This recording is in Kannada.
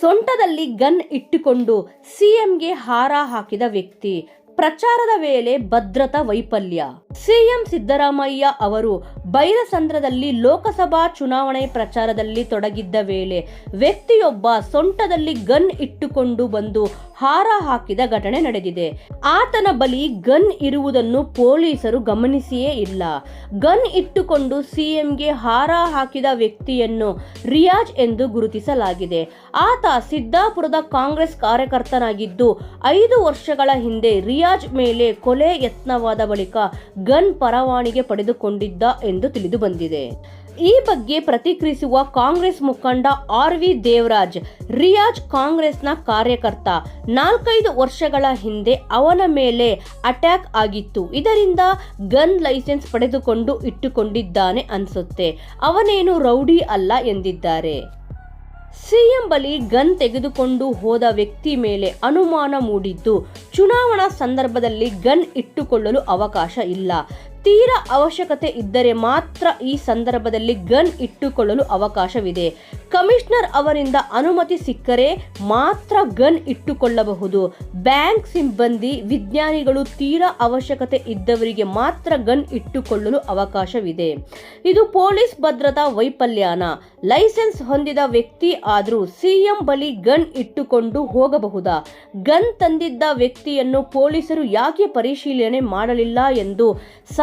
ಸೊಂಟದಲ್ಲಿ ಗನ್ ಇಟ್ಟುಕೊಂಡು ಸಿಎಂಗೆ ಹಾರ ಹಾಕಿದ ವ್ಯಕ್ತಿ. ಪ್ರಚಾರದ ವೇಳೆ ಭದ್ರತಾ ವೈಫಲ್ಯ. ಸಿಎಂ ಸಿದ್ದರಾಮಯ್ಯ ಅವರು ಬೈರಸಂದ್ರದಲ್ಲಿ ಲೋಕಸಭಾ ಚುನಾವಣೆ ಪ್ರಚಾರದಲ್ಲಿ ತೊಡಗಿದ್ದ ವೇಳೆ ವ್ಯಕ್ತಿಯೊಬ್ಬ ಸೊಂಟದಲ್ಲಿ ಗನ್ ಇಟ್ಟುಕೊಂಡು ಬಂದು ಹಾರ ಹಾಕಿದ ಘಟನೆ ನಡೆದಿದೆ. ಆತನ ಬಳಿ ಗನ್ ಇರುವುದನ್ನು ಪೊಲೀಸರು ಗಮನಿಸಿಯೇ ಇಲ್ಲ. ಗನ್ ಇಟ್ಟುಕೊಂಡು ಸಿಎಂಗೆ ಹಾರ ಹಾಕಿದ ವ್ಯಕ್ತಿಯನ್ನು ರಿಯಾಜ್ ಎಂದು ಗುರುತಿಸಲಾಗಿದೆ. ಆತ ಸಿದ್ದಾಪುರದ ಕಾಂಗ್ರೆಸ್ ಕಾರ್ಯಕರ್ತನಾಗಿದ್ದು, ಐದು ವರ್ಷಗಳ ಹಿಂದೆ ರಿಯಾಜ್ ಮೇಲೆ ಕೊಲೆ ಯತ್ನವಾದ ಬಳಿಕ ಗನ್ ಪರವಾನಿಗೆ ಪಡೆದುಕೊಂಡಿದ್ದ ಎಂದು ತಿಳಿದು ಬಂದಿದೆ. ಈ ಬಗ್ಗೆ ಪ್ರತಿಕ್ರಿಯಿಸುವ ಕಾಂಗ್ರೆಸ್ ಮುಖಂಡ ಆರ್ ವಿ ದೇವರಾಜ್, ರಿಯಾಜ್ ಕಾಂಗ್ರೆಸ್ನ ಕಾರ್ಯಕರ್ತ, ನಾಲ್ಕೈದು ವರ್ಷಗಳ ಹಿಂದೆ ಅವನ ಮೇಲೆ ಅಟ್ಯಾಕ್ ಆಗಿತ್ತು. ಇದರಿಂದ ಗನ್ ಲೈಸೆನ್ಸ್ ಪಡೆದುಕೊಂಡು ಇಟ್ಟುಕೊಂಡಿದ್ದಾನೆ ಅನ್ಸುತ್ತೆ. ಅವನೇನು ರೌಡಿ ಅಲ್ಲ ಎಂದಿದ್ದಾರೆ. ಸಿಎಂ ಬಳಿ ಗನ್ ತೆಗೆದುಕೊಂಡು ಹೋದ ವ್ಯಕ್ತಿ ಮೇಲೆ ಅನುಮಾನ ಮೂಡಿದ್ದು ಚುನಾವಣಾ ಸಂದರ್ಭದಲ್ಲಿ ಗನ್ ಇಟ್ಟುಕೊಳ್ಳಲು ಅವಕಾಶ ಇಲ್ಲ. ತೀರಾ ಅವಶ್ಯಕತೆ ಇದ್ದರೆ ಮಾತ್ರ ಈ ಸಂದರ್ಭದಲ್ಲಿ ಗನ್ ಇಟ್ಟುಕೊಳ್ಳಲು ಅವಕಾಶವಿದೆ. ಕಮಿಷನರ್ ಅವರಿಂದ ಅನುಮತಿ ಸಿಕ್ಕರೆ ಮಾತ್ರ ಗನ್ ಇಟ್ಟುಕೊಳ್ಳಬಹುದು. ಬ್ಯಾಂಕ್ ಸಿಬ್ಬಂದಿ, ವಿಜ್ಞಾನಿಗಳು ತೀರ ಅವಶ್ಯಕತೆ ಇದ್ದವರಿಗೆ ಮಾತ್ರ ಗನ್ ಇಟ್ಟುಕೊಳ್ಳಲು ಅವಕಾಶವಿದೆ. ಇದು ಪೊಲೀಸ್ ಭದ್ರತಾ ವೈಫಲ್ಯನ? ಲೈಸೆನ್ಸ್ ಹೊಂದಿದ ವ್ಯಕ್ತಿ ಆದರೂ ಸಿಎಂ ಬಳಿ ಗನ್ ಇಟ್ಟುಕೊಂಡು ಹೋಗಬಹುದಾ? ಗನ್ ತಂದಿದ್ದ ವ್ಯಕ್ತಿಯನ್ನು ಪೊಲೀಸರು ಯಾಕೆ ಪರಿಶೀಲನೆ ಮಾಡಲಿಲ್ಲ ಎಂದು